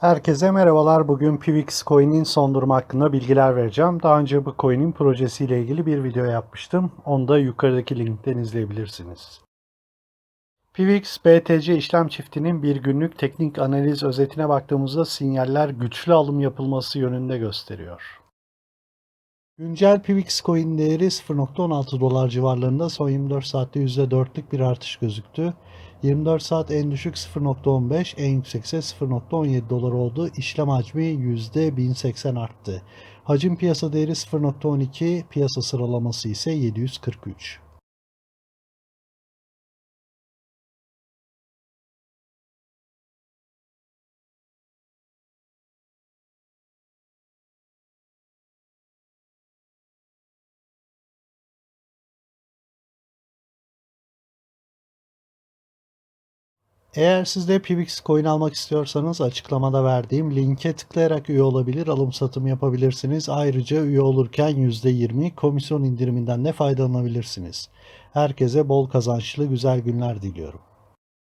Herkese merhabalar. Bugün PIVX Coin'in son durumu hakkında bilgiler vereceğim. Daha önce bu coin'in projesiyle ilgili bir video yapmıştım. Onu da yukarıdaki linkten izleyebilirsiniz. PIVX BTC işlem çiftinin bir günlük teknik analiz özetine baktığımızda sinyaller güçlü alım yapılması yönünde gösteriyor. Güncel PIVX coin değeri 0.16 dolar civarlarında son 24 saatte %4'lük bir artış gözüktü. 24 saat en düşük 0.15, en yüksekse 0.17 dolar oldu. İşlem hacmi %1080 arttı. Hacim piyasa değeri 0.12, piyasa sıralaması ise 743. Eğer siz de PIVX coin almak istiyorsanız açıklamada verdiğim linke tıklayarak üye olabilir, alım satım yapabilirsiniz. Ayrıca üye olurken %20 komisyon indiriminden de faydalanabilirsiniz. Herkese bol kazançlı güzel günler diliyorum.